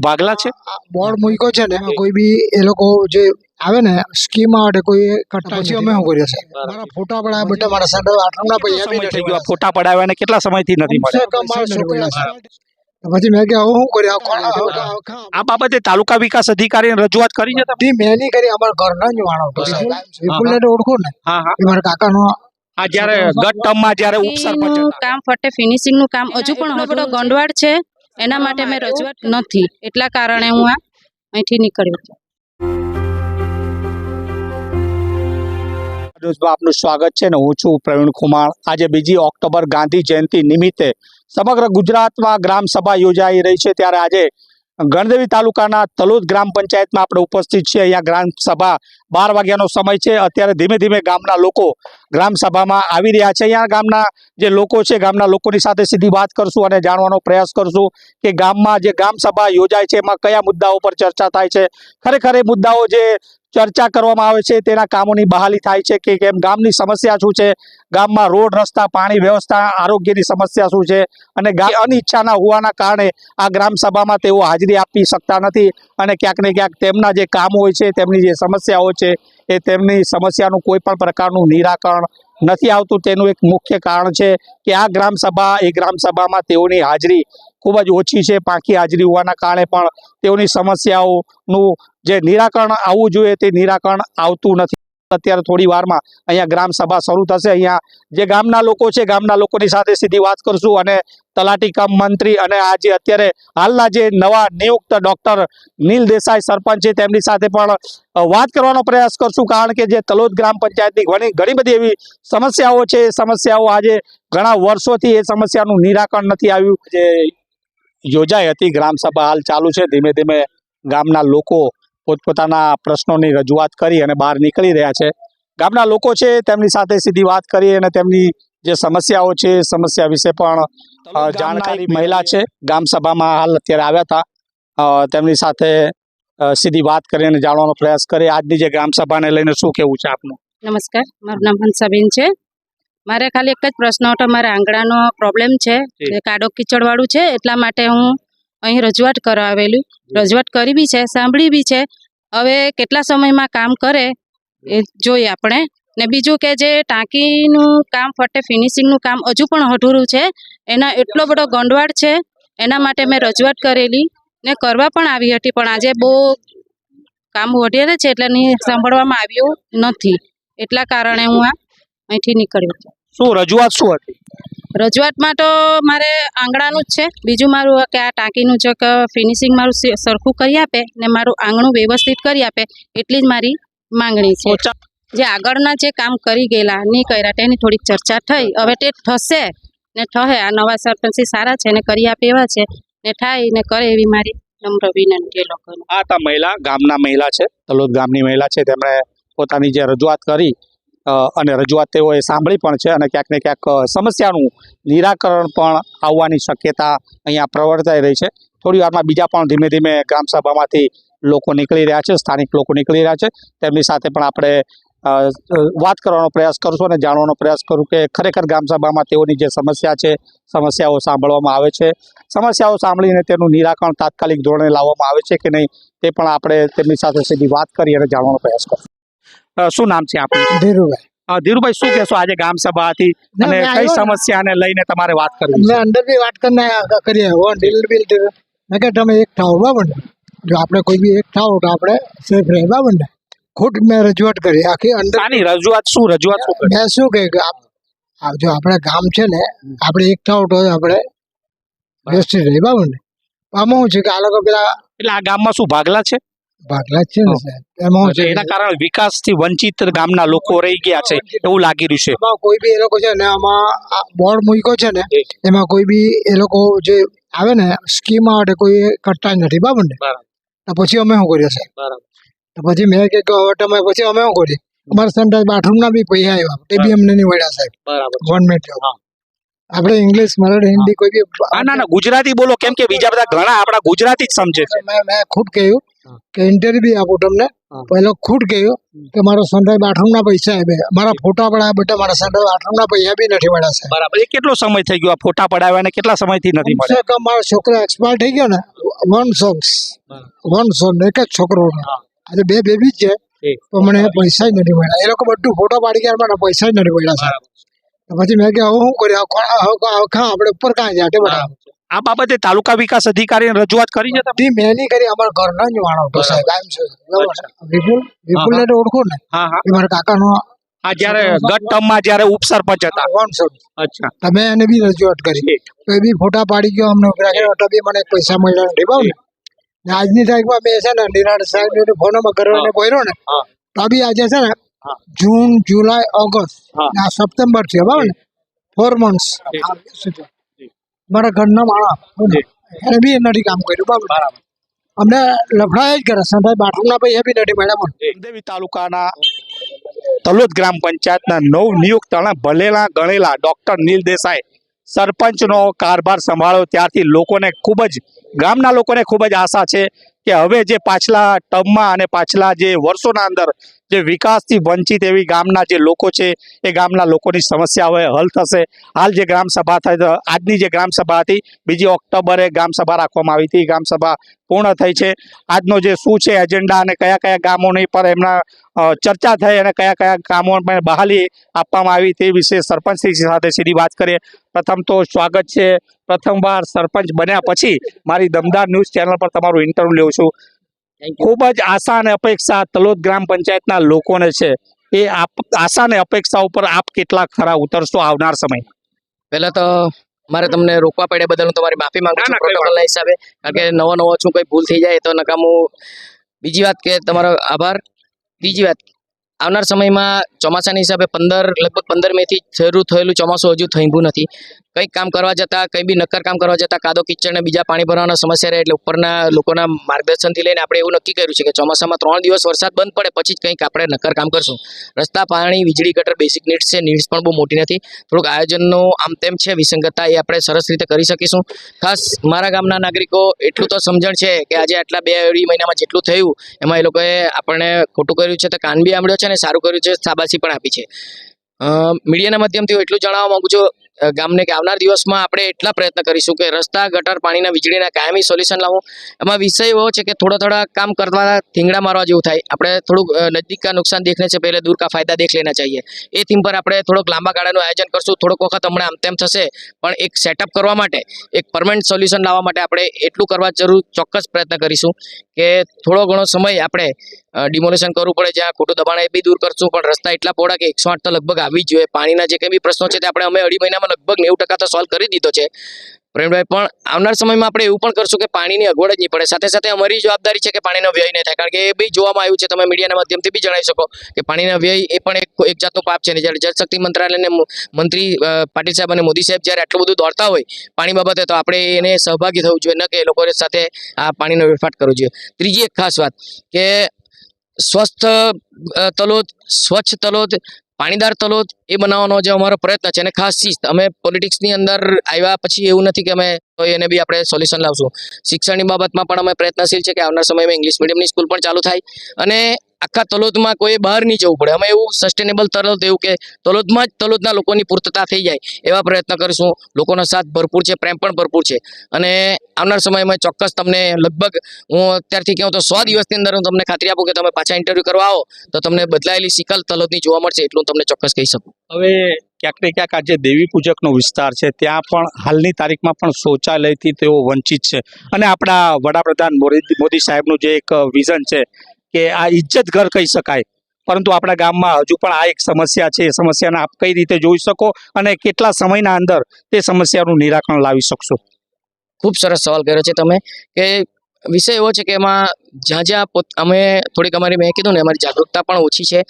ભાગલા છે? બોર્ડ મૂક્યો છે ને કોઈ બી એ લોકો જે આવે ને સ્કીમ માટે કોઈ કટ્ટા પછી અમે શું કરીએ સાહેબ મારા ફોટા પડાવ્યા બેટા મારા સાડો આઠમના પૈસા બી થઈ નથી ગયો ફોટા પડાવ્યા અને કેટલા સમયથી નથી મળ્યા? પછી મેં કે હું શું કર્યું આ આ બાબતે તાલુકા વિકાસ અધિકારીને રજૂઆત કરી છે? મેં નહીં કરી અમારા ઘરના જ સાહેબ વિપુલને તો ઓળખો ને? હા હા. એ મારા કાકાનો આ જ્યારે ગટ ટર્મમાં જ્યારે ઉપસરપંચ કામ ફટે ફિનિશિંગનું કામ હજુ પણ બધો ગંડવાડ છે. એના માટે મેં રજૂઆત નથી. એટલા કારણે હું આ અહીંથી નીકળ્યો છું. દોસ્તો આપનું સ્વાગત છે ને હું છું પ્રવીણ કુમાર. આજે બીજી ઓક્ટોબર ગાંધી જયંતિ નિમિત્તે સમગ્ર ગુજરાતમાં ગ્રામ સભા યોજાઈ રહી છે. ત્યારે આજે ગણદેવી તાલુકાના તલોદ ગ્રામ પંચાયતમાં આપણે ઉપસ્થિત છીએ. અહીંયા ગ્રામ સભા બાર વાગ્યાનો સમય છે. અત્યારે ધીમે ધીમે ગામના લોકો ગ્રામસભામાં આવી રહ્યા છે. અહીંયા ગામના જે લોકો છે, ગામના લોકોની સાથે સીધી વાત કરશું અને જાણવાનો પ્રયાસ કરશું કે ગામમાં જે ગ્રામસભા યોજાય છે, એમાં કયા મુદ્દાઓ પર ચર્ચા થાય છે. ખરેખર એ મુદ્દાઓ જે ચર્ચા કરવામાં આવે છે, તેના કામોની બહાલી થાય છે કે કેમ? ગામની સમસ્યા શું છે? ગામમાં રોડ, રસ્તા, પાણી વ્યવસ્થા, આરોગ્યની સમસ્યા શું છે? અને અનિચ્છાના હોવાના કારણે આ ગ્રામસભામાં તેઓ હાજરી આપી શકતા નથી અને ક્યાંક ને ક્યાંક તેમના જે કામ હોય છે, તેમની જે સમસ્યાઓ છે એ તેમની સમસ્યાનું કોઈ પણ પ્રકારનું નિરાકરણ નથી આવતું. તેનું એક મુખ્ય કારણ છે કે આ ગ્રામસભા, એ ગ્રામસભામાં તેઓની હાજરી ખૂબ જ ઓછી છે. પાંખી હાજરી હોવાના કારણે પણ તેઓની સમસ્યાઓનું જે નિરાકરણ આવવું જોઈએ તે નિરાકરણ આવતું નથી. અત્યારે થોડી વારમાં અહીંયા ગ્રામ સભા શરૂ થશે. અહીંયા જે ગામના લોકો છે, ગામના લોકોની સાથે સીધી વાત કરશું અને તલાટી કમ મંત્રી અને આ જે અત્યારે હાલના જે નવા નિયુક્ત ડોક્ટર નીલ દેસાઈ સરપંચ છે, તેમની સાથે પણ વાત કરવાનો પ્રયાસ કરશું. કારણ કે જે તલોદ ગ્રામ પંચાયતની ઘણી ઘણી બધી એવી સમસ્યાઓ છે. એ સમસ્યાઓ આજે ઘણા વર્ષોથી એ સમસ્યાનું નિરાકરણ નથી આવ્યું. જે યોજાઈ હતી ગ્રામ સભા હાલ ચાલુ છે. ધીમે ધીમે ગામના લોકો પોતપોતાના પ્રશ્નોની રજૂઆત કરી અને બહાર નીકળી રહ્યા છે. ગામના લોકો છે તેમની સાથે સીધી વાત કરી અને તેમની જે સમસ્યાઓ છે એ સમસ્યા વિશે પણ જાણકારી મહિલા છે. ગામ સભામાં હાલ અત્યારે આવ્યા હતા. તેમની સાથે સીધી વાત કરી અને જાણવાનો પ્રયાસ કરીએ આજની જે ગ્રામ સભાને લઈને શું કેવું છે આપનું? નમસ્કાર. મારું નામ હંસાબેન છે. મારે ખાલી એક જ પ્રશ્ન હતો. મારા આંગણાનો પ્રોબ્લેમ છે. કાડો કીચડવાળું છે એટલા માટે હું અહીં રજૂઆત કરાવેલી. રજૂઆત કરી બી છે, સાંભળી બી છે. હવે કેટલા સમયમાં કામ કરે એ જોઈએ આપણે. ને બીજું કે જે ટાંકીનું કામ ફટે, ફિનિશિંગનું કામ હજુ પણ અધૂરું છે. એના એટલો બધો ગંડવાડ છે, એના માટે મેં રજૂઆત કરેલી ને કરવા પણ આવી હતી, પણ આજે બહુ કામ વધારે છે એટલે નહીં સાંભળવામાં આવ્યું નથી. એટલા કારણે હું આ અહીંથી નીકળ્યો શું રજૂઆત શું હતી? રજૂઆતમાં તો મારે આંગણાનું જ છે. બીજું મારું કે આ ટાંકીનું જો ફિનિશિંગ મારું સરખું કરી આપે ને મારું આંગણું વ્યવસ્થિત કરી આપે એટલી જ મારી માંગણી છે. જે આગળના જે કામ કરી ગયેલા નહીં કર્યા તેની થોડીક ચર્ચા થઈ. હવે તે થશે ને થશે આ નવા સરપંચી સારા છે ને કરી આપે એવા છે ને થાય ને કરે એવી મારી નમ્ર વિનંતી એ લોકોને. આ તા મહિલા ગામના મહિલા છે. તલોદ ગામની મહિલા છે. તેમણે પોતાની જે રજૂઆત કરી અને રજૂઆત તેઓએ સાંભળી પણ છે અને ક્યાંક ને ક્યાંક સમસ્યાનું નિરાકરણ પણ આવવાની શક્યતા અહીંયા પ્રવર્તાઈ રહી છે. થોડી વારમાં બીજા પણ ધીમે ધીમે ગ્રામસભામાંથી લોકો નીકળી રહ્યા છે, સ્થાનિક લોકો નીકળી રહ્યા છે. તેમની સાથે પણ આપણે વાત કરવાનો પ્રયાસ કરશું અને જાણવાનો પ્રયાસ કરું કે ખરેખર ગ્રામસભામાં તેઓની જે સમસ્યા છે, સમસ્યાઓ સાંભળવામાં આવે છે. સમસ્યાઓ સાંભળીને તેનું નિરાકરણ તાત્કાલિક ધોરણે લાવવામાં આવે છે કે નહીં, તે પણ આપણે તેમની સાથે સીધી વાત કરી અને જાણવાનો પ્રયાસ કરશું. શું નામ છે આપનું? ધીરુભાઈ. હા ધીરુભાઈ શું કહેશો? આજે ગામ સભા હતી અને કઈ સમસ્યાને લઈને તમારે વાત કરવી છે? મેં અંદર બી વાત કરીને કરીએ. હો ડીલ બિલ મેં કે તમે એક થાવ બરાબર ને જો આપણે કોઈ બી એક થાવ તો આપણે સેફ રહે બરાબર ને ખોટ મેં રજૂઆત કરી. આખી અંદર આની રજૂઆત શું? રજૂઆત શું મેં શું કહે કે આપ- આ જો આપણે ગામ છે ને આપણે એક થાવ તો આપણે બેસ્ટ રહે બરાબર ને આમાં શું છે કે આ લોકો પેલા એટલે આ ગામમાં શું ભાગલા છે? ભાગલા છે ને સાહેબ? એમાં શું એટલે છે એના કારણે વિકાસથી વંચિત ગામના લોકો રહી ગયા છે એવું લાગી રહ્યું છે. કોઈ બી એ લોકો છે ને આમાં બોર્ડ મૂક્યો છે ને એમાં કોઈ બી એ લોકો જે આવે ને સ્કીમ માટે કોઈ કરતા જ નથી બરાબર ને? તો પછી અમે શું કરીએ સાહેબ? બરાબર. તો પછી મેં કે હવે તમે પછી અમે શું કરીએ? અમારે સંડાસ બાથરૂમના બી પૈસા આવ્યા તે બી અમને નહીં વળ્યા સાહેબ. બરાબર. ગવર્મેન્ટ. આપણે ઇંગ્લિશ મરાઠી હિન્દી કોઈ બી હા ના ના ગુજરાતી બોલો કેમ કે બીજા બધા ઘણા આપણા ગુજરાતી જ સમજે છે. મેં મેં ખુદ કહ્યું કે ઇન્ટરવ્યુ બી આપું તમને. પહેલો ખુદ કહ્યું કે મારો સંડાસ બાથરૂમના પૈસા આવે મારા ફોટા પડાવ્યા બધા મારા સંડાસ બાથરૂમના પૈસા બી નથી મળ્યા છે બરાબર. એ કેટલો સમય થઈ ગયો આ ફોટા પડાવ્યા અને કેટલા સમયથી નથી મળ્યા? કમ મારો છોકરો એક્સપાયર થઈ ગયો ને વન સોંગ્સ વન સોંગ એક જ છોકરો આજે બે બેબી જ છે. પણ તો મને પૈસા જ નથી મળ્યા. એ લોકો બધું ફોટો પાડી ગયા મને પૈસા જ નથી મળ્યા છે તો પછી મેં કે હવે શું કરી આપણે ઉપર કાંઈ તે બધા આ બાબતે તાલુકા વિકાસ અધિકારી રજૂઆત કરી છે તમે? મેં નહીં કરી અમારા ઘરનો જ માણસ હતો સાહેબ આમ છે. વિપુલ વિપુલ ને ઓળખો ને? હા હા. મારા કાકાનો આ જ્યારે ગત ટર્મમાં જ્યારે ઉપસરપંચ હતા. અચ્છા. તમે એને બી રજૂઆત કરી. તો એ બી ફોટા પાડી ગયો અમને રાખ્યો તો બી મને પૈસા મળ્યા નથી બરાબર ને? આજની તારીખમાં મેં છે ને નિરાણ સાહેબ ફોનમાં કરવાને બોલ્યો ને? હા. તો બી આજે છે ને હા. જૂન જુલાઈ ઓગસ્ટ. આ સપ્ટેમ્બર છે બરાબર ને? ફોર મંથ્સ મારા ઘરના ઠીક. એને બી નથી કામ કર્યું બરાબર. અમને લફડાય જ કરે સંતાઈ બાથરૂમના એ બી નથી મળ્યા પણ દેવી તાલુકાના તલોદ ગ્રામ પંચાયતના નવ નિયુક્ત અને ભલેલા ગણેલા ડોક્ટર નીલ દેસાઈ સરપંચનો કારભાર સંભાળ્યો. ત્યારથી લોકોને ખૂબ જ ગામના લોકોને ખૂબ જ આશા છે. કે હવે જે પાછલા ટર્મમાં અને પાછલા જે વર્ષોના અંદર જે વિકાસથી વંચિત એવી ગામના જે લોકો છે, એ ગામના લોકોની સમસ્યા હવે હલ થશે. હાલ જે ગ્રામ સભા થઈ આજની જે ગ્રામ સભા હતી, બીજી ઓક્ટોબરે ગ્રામ સભા રાખવામાં આવી હતી. ગ્રામ સભા પૂર્ણ થઈ છે. આજનો જે શું છે એજન્ડા અને કયા કયા ગામોની પર એમના ચર્ચા થઈ અને કયા કયા કામો બહાલી આપવામાં આવી તે વિશે સરપંચશ્રી સાથે સીધી વાત કરીએ. પ્રથમ તો સ્વાગત છે. પ્રથમવાર સરપંચ બન્યા પછી મારી દમદાર ન્યૂઝ ચેનલ પર તમારું ઇન્ટરવ્યુ લેવું છું. ખૂબ જ આશા અને અપેક્ષા તલોદ ગ્રામ પંચાયતના લોકોને છે. એ આપ આશા અને અપેક્ષા ઉપર આપ કેટલા ખરા ઉતરશો આવનાર સમય? પહેલાં તો મારે તમને રોકવા પડ્યા બદલ હું તમારી માફી માંગુ છું પ્રોટોકોલના હિસાબે. કારણ કે નવો નવો છું કોઈ ભૂલ થઈ જાય તો નકામું બીજી વાત કે તમારો આભાર. બીજી વાત આવનાર સમયમાં ચોમાસાના હિસાબે પંદર લગભગ પંદર મે થી શરૂ થયેલું ચોમાસું હજુ થયું નથી. કંઈક કામ કરવા જતા, કંઈ બી નક્કર કામ કરવા જતા, કાદો કિચડ ને બીજા પાણી ભરવાના સમસ્યા રહે એટલે ઉપરના લોકોના માર્ગદર્શનથી લઈને આપણે એવું નક્કી કર્યું છે કે ચોમાસામાં ત્રણ દિવસ વરસાદ બંધ પડે, પછી જ કંઈક આપણે નક્કર કામ કરશું. રસ્તા, પાણી, વીજળી, ગટર બેસિક નીડ્સ છે નીડ્સ પણ બહુ મોટી નથી. થોડુંક આયોજનનું આમ તેમ છે, વિસંગતતા એ આપણે સરસ રીતે કરી શકીશું. ખાસ મારા ગામના નાગરિકો એટલું તો સમજણ છે કે આજે આટલા બે અઢી મહિનામાં જેટલું થયું, એમાં એ લોકોએ આપણને ખોટું કર્યું છે તો કાન બી આંબળ્યો છે અને સારું કર્યું છે, શાબાશી પણ આપી છે. મીડિયાના માધ્યમથી હું એટલું જણાવવા માગું છું ગામને કે આવનાર દિવસમાં આપણે એટલા પ્રયત્ન કરીશું કે રસ્તા, ગટર, પાણીના વીજળીના કાયમી સોલ્યુશન લાવો. એમાં વિષય એવો છે કે થોડા થોડા કામ કરવા થીંગડા મારવા જેવું થાય. આપણે થોડુંક નજીકના નુકસાન દેખને છે, પહેલે દૂર કા ફાયદા દેખ લેના ચાહીએ. એ થીમ પર આપણે થોડોક લાંબા ગાળાનું આયોજન કરશું. થોડોક વખત હમણાં આમ તેમ થશે, પણ એક સેટઅપ કરવા માટે, એક પરમનન્ટ સોલ્યુશન લાવવા માટે આપણે એટલું કરવા જરૂર ચોક્કસ પ્રયત્ન કરીશું કે થોડો ઘણો સમય આપણે ડિમોલેશન કરવું પડે, જ્યાં ખોટું દબાણ એ બી દૂર કરશું, પણ રસ્તા એટલા પહોળા કે એકસો આઠ તો લગભગ આવી જ જોઈએ. પાણીના જે કંઈ બી પ્રશ્નો છે તે આપણે અમે અઢી મહિનામાં લગભગ નેવું ટકા તો સોલ્વ કરી દીધો છે. પ્રેમભાઈ, પણ આવનાર સમયમાં આપણે એવું પણ કરશું કે પાણીની અગવડ જ નહીં પડે. સાથે સાથે અમારી જવાબદારી છે કે પાણીનો વ્યય નહીં થાય. કારણ કે એ બી જોવામાં આવ્યું છે, તમે મીડિયાના માધ્યમથી બી જણાવી શકો કે પાણીના વ્યય એ પણ એક જાતનું પાપ છે ને. જ્યારે જળશક્તિ મંત્રાલયને મંત્રી પાટીલ સાહેબ અને મોદી સાહેબ જ્યારે આટલું બધું દોડતા હોય પાણી બાબતે, તો આપણે એને સહભાગી થવું જોઈએ, ન કે એ લોકો સાથે આ પાણીનો વેડફાટ કરવો જોઈએ. ત્રીજી એક ખાસ વાત કે સ્વસ્થ તલોદ, સ્વચ્છ તલોદ પાણીદાર તલોદ એ બનાવવાનો જે અમારો પ્રયત્ન છે અને ખાસ શિસ્ત અમે પોલિટિક્સની અંદર આવ્યા પછી એવું નથી કે અમે એને બી આપણે સોલ્યુશન લાવશું. શિક્ષણની બાબતમાં પણ અમે પ્રયત્નશીલ છે કે આવનાર સમયમાં ઇંગ્લિશ મીડિયમની સ્કૂલ પણ ચાલુ થાય. અને આખા તલોદમાં કોઈ બહાર નહીં જવું પડે. અમે એવું સસ્ટેનેબલ તલોદ એવું કે તલોદમાં જ તલોદના લોકોની પૂર્તતા થઈ જાય એવા પ્રયત્ન કરીશું. લોકોનો સાથ ભરપૂર છે, પ્રેમ પણ ભરપૂર છે. અને આવનાર સમયમાં ચોક્કસ તમને લગભગ હું અત્યારથી કહું તો સો દિવસની અંદર હું તમને ખાતરી આપું કે તમે પાછા ઇન્ટરવ્યૂ કરવા આવો, તો તમને બદલાયેલી સિકલ તલોદની જોવા મળશે એટલું તમને ચોક્કસ કહી શકું. હવે ક્યાંક ને ક્યાંક આજે દેવી પૂજકનો વિસ્તાર છે, ત્યાં પણ હાલની તારીખમાં પણ શૌચાલયથી તેઓ વંચિત છે. અને આપણા વડાપ્રધાન મોદી સાહેબનું જે એક વિઝન છે કે આ ઇજ્જત ઘર કહી શકાય. પરંતુ આપણા ગામમાં હજુ પણ આ એક સમસ્યા છે. સમસ્યાને આપ કઈ રીતે જોઈ શકો અને કેટલા સમયના અંદર તે સમસ્યાનું નિરાકરણ લાવી શકશો? ખૂબ સરસ સવાલ કર્યો છે તમે કે વિષય એવો છે કે એમાં જ્યાં જ્યાં અમે થોડીક અમારી મેં કીધું ને અમારી જાગૃતતા પણ ઓછી છે.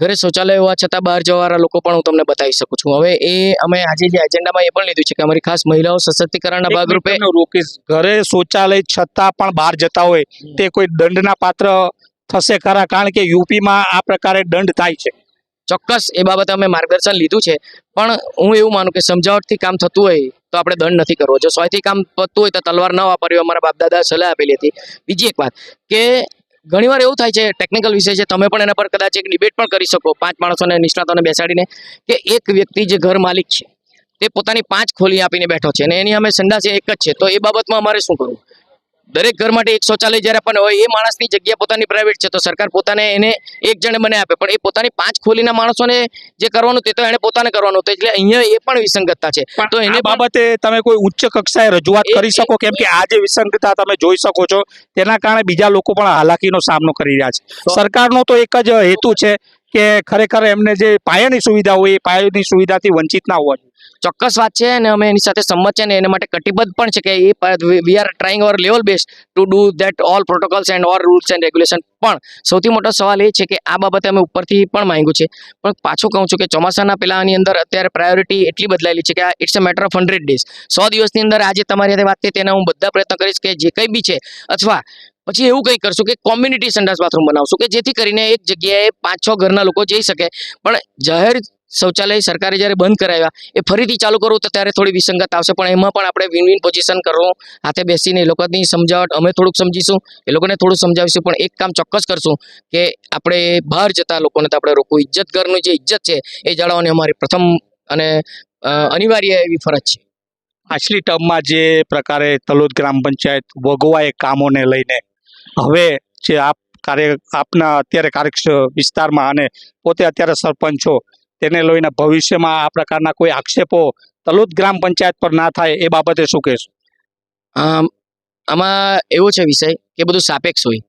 ઘરે શૌચાલય હોવા છતાં બહાર જવાવાળા લોકો પણ હું તમને બતાવી શકું છું. હવે એ અમે આજે જે એજન્ડામાં એ પણ લીધું છે કે અમારી ખાસ મહિલાઓ સશક્તિકરણના ભાગરૂપે રોકીશ. ઘરે શૌચાલય છતાં પણ બહાર જતા હોય તે કોઈ દંડના પાત્ર થશે ખરા? કારણ કે યુપીમાં આ પ્રકારે દંડ થાય છે. ચોક્કસ, એ બાબતે અમે માર્ગદર્શન લીધું છે. પણ હું એવું માનું કે સમજાવટથી કામ થતું હોય તો આપણે દંડ નથી કરવો. જો સોયથી કામ થતું હોય તો તલવાર ન વાપરવી, અમારા બાપદાદા સલાહ આપેલી હતી. બીજી એક વાત કે ઘણીવાર એવું થાય છે ટેકનિકલ વિષય છે, તમે પણ એના પર કદાચ એક ડિબેટ પણ કરી શકો. પાંચ માણસોને, નિષ્ણાતોને બેસાડીને કે એક વ્યક્તિ જે ઘર માલિક છે, તે પોતાની પાંચ ખોલી આપીને બેઠો છે અને એની અમે સંડાસ એક જ છે. તો એ બાબતમાં અમારે શું કરવું? દરેક ઘર માટે એક શૌચાલય જ્યારે પણ હોય એ માણસની જગ્યા પોતાની પ્રાઇવેટ છે તો સરકાર પોતાને એને એક જણે મને આપે. પણ એ પોતાની પાંચ ખોલીના માણસોને જે કરવાનું તે તો એને પોતાને કરવાનું. હતું એટલે અહીંયા એ પણ વિસંગતતા છે. તો એને બાબતે તમે કોઈ ઉચ્ચ કક્ષાએ રજૂઆત કરી શકો? કેમ કે આ જે વિસંગતતા તમે જોઈ શકો છો તેના કારણે બીજા લોકો પણ હાલાકીનો સામનો કરી રહ્યા છે. સરકારનો તો એક જ હેતુ છે કે ખરેખર એમને જે પાયાની સુવિધા હોય એ પાયાની સુવિધાથી વંચિત ના હોવા જોઈએ. ચોક્કસ વાત છે અને અમે એની સાથે સંમત છે અને એના માટે કટિબદ્ધ પણ છે કે એ we are trying our level best to do that all protocols and or rules and regulation પણ સૌથી મોટો સવાલ એ છે કે આ બાબતે અમે ઉપરથી પણ માંગ્યું છે. પણ પાછું કહું છું કે ચોમાસાના પહેલાંની અંદર અત્યારે પ્રાયોરિટી એટલી બદલાયેલી છે કે આ it's a matter of hundred days સો દિવસની અંદર આજે તમારી સાથે વાત થઈ તેના હું બધા પ્રયત્ન કરીશ કે જે કંઈ બી છે અથવા પછી એવું કંઈ કરશું કે કોમ્યુનિટી સંડાસ બાથરૂમ બનાવશું કે જેથી કરીને એક જગ્યાએ પાંચ છ ઘરના લોકો જઈ શકે. પણ જાહેર શૌચાલય સરકારે જ્યારે બંધ કરાવ્યા, એ ફરીથી ચાલુ કરવું તો ત્યારે થોડી વિસંગત આવશે. પણ એમાં પણ આપણે વિન વિન પોઝિશન કરવું, હાથે બેસીને એ લોકોની સમજાવટ અમે થોડુંક સમજીશું, એ લોકોને થોડું સમજાવીશું, પણ એક કામ ચોક્કસ કરશું કે આપણે બહાર જતા લોકોને તો આપણે રોકવું. ઇજ્જત ઘરનું જે ઇજ્જત છે, એ જાળવવાની અમારી પ્રથમ અને અનિવાર્ય એવી ફરજ છે. પાછલી ટર્મમાં જે પ્રકારે તલોદ ગ્રામ પંચાયત વગવાએ કામોને લઈને, હવે જે આપ કાર્ય, આપના અત્યારે કાર્ય વિસ્તારમાં અને પોતે અત્યારે સરપંચ તેને લઈને ભવિષ્યમાં આ પ્રકારના કોઈ આક્ષેપો તલોદ ગ્રામ પંચાયત પર ના થાય એ બાબતે શું કહેશું? આમાં એવો છે વિષય કે બધું સાપેક્ષ હોય.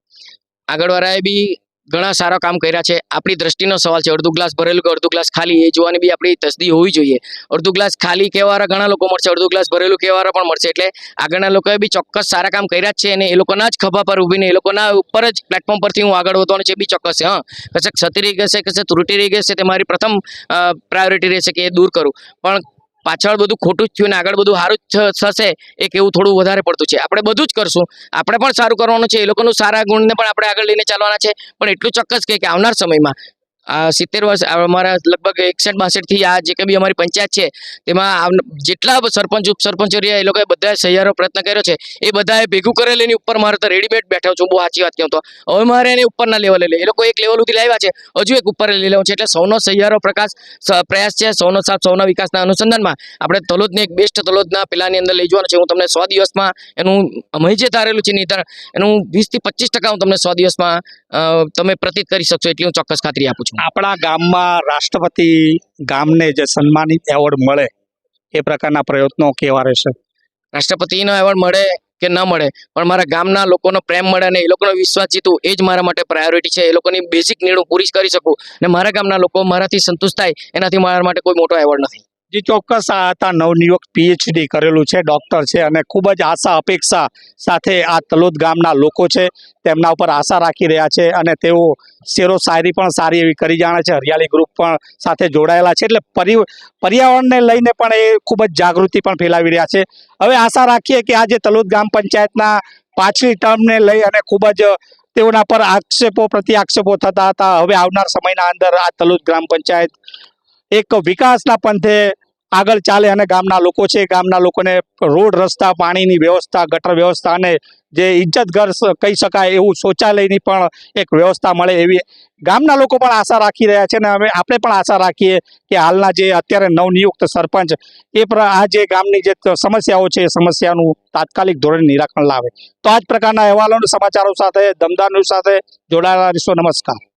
આગળવાળાએ બી ઘણા સારા કામ કર્યા છે. આપણી દ્રષ્ટિનો સવાલ છે, અડધું ગ્લાસ ભરેલું કે અડધું ગ્લાસ ખાલી? એ જોવાની બી આપણી તસદી હોવી જોઈએ. અડધું ગ્લાસ ખાલી કહેવાવાળા ઘણા લોકો મળશે, અડધું ગ્લાસ ભરેલું કહેવાવાળા પણ મળશે. એટલે આગળના લોકોએ બી ચોક્કસ સારા કામ કર્યા જ છે અને એ લોકોના જ ખભા પર ઊભીને, એ લોકોના ઉપર જ પ્લેટફોર્મ પરથી હું આગળ વધવાનું છે બી ચોક્કસ છે, હા. કશે ક્ષતિ રહી ગશે કશે ત્રુટી રહી ગશે તે મારી પ્રથમ પ્રાયોરિટી રહેશે કે એ દૂર કરું. પણ પાછળ બધું ખોટું જ થયું ને આગળ બધું સારું જ થશે એક એવું થોડું વધારે પડતું છે. આપણે બધું જ કરશું. આપણે પણ સારું કરવાનું છે. એ લોકોનું સારા ગુણને પણ આપણે આગળ લઈને ચાલવાના છે. પણ એટલું ચોક્કસ કે આવનાર સમયમાં સિત્તેર વર્ષ અમારા લગભગ એકસઠ બાસઠથી આ જે કંઈ બી અમારી પંચાયત છે, તેમાં જેટલા સરપંચ, ઉપસરપંચો રહ્યા, એ લોકોએ બધાએ સહિયારો પ્રયત્ન કર્યો છે. એ બધાએ ભેગું કરેલ ઉપર મારે તો રેડીમેડ બેઠો છું, બહુ સાચી વાત કહું તો. હવે મારે એને ઉપરના લેવલે લે એ લોકો એક લેવલ સુધી લાવ્યા છે. હજુ એક ઉપર લઈ લેવું છે, એટલે સૌનો સહિયારો પ્રકાશ પ્રયાસ છે સૌનો સાથ, સૌના વિકાસના અનુસંધાનમાં. આપણે તલોદને એક બેસ્ટ તલોદના પેલાની અંદર લઈ જવાનું છે. હું તમને સો દિવસમાં એનું, અમે જે ધારેલું છે નિર્ધારણ, એનું વીસથી પચીસ ટકા હું તમને સો દિવસમાં તમે પ્રતીત કરી શકશો એટલી હું ચોક્કસ ખાતરી આપું છું. આપણા ગામમાં રાષ્ટ્રપતિ ગામને જે સન્માનિત એવોર્ડ મળે એ પ્રકારના પ્રયત્નો કેવા રહેશે રાષ્ટ્રપતિનો એવોર્ડ મળે કે ન મળે પણ મારા ગામના લોકોનો પ્રેમ મળે અને એ લોકોનો વિશ્વાસ જીતું એ જ મારા માટે પ્રાયોરિટી છે. એ લોકોની બેઝિક નીડ હું પૂરી કરી શકું અને મારા ગામના લોકો મારાથી સંતુષ્ટ થાય એનાથી મારા માટે કોઈ મોટો એવોર્ડ નથી. જે ચોક્કસ આ હતા નવનિયુક્ત પીએચડી કરેલું છે ડોક્ટર છે અને ખૂબ જ આશા અપેક્ષા સાથે આ તલોદ ગામના લોકો છે, તેમના ઉપર આશા રાખી રહ્યા છે અને તેઓ શેરો શાયરી પણ સારી એવી કરી જાણે છે, હરિયાળી ગ્રુપ પણ સાથે જોડાયેલા છે એટલે પર્ય પર્યાવરણને લઈને પણ એ ખૂબ જ જાગૃતિ પણ ફેલાવી રહ્યા છે. હવે આશા રાખીએ કે આજે તલોદ ગ્રામ પંચાયતના પાછલી ટર્મને લઈ અને ખૂબ જ તેઓના પર આક્ષેપો, પ્રતિ આક્ષેપો થતા હતા, હવે આવનાર સમયના અંદર આ તલોદ ગ્રામ પંચાયત એક વિકાસના પંથે આગળ ચાલે અને ગામના લોકો છે, ગામના લોકોને રોડ, રસ્તા, પાણીની વ્યવસ્થા, ગટર વ્યવસ્થા અને જે ઇજ્જતઘર કહી શકાય એવું શૌચાલયની પણ એક વ્યવસ્થા મળે એવી ગામના લોકો પણ આશા રાખી રહ્યા છે અને હવે આપણે પણ આશા રાખીએ કે હાલના જે અત્યારે નવનિયુક્ત સરપંચ એ આ જે ગામની જે સમસ્યાઓ છે એ સમસ્યાનું તાત્કાલિક ધોરણે નિરાકરણ લાવે. તો આ જ પ્રકારના અહેવાલો સમાચારો સાથે દમદાર ન્યૂઝ સાથે જોડાયેલા રહીશો. નમસ્કાર.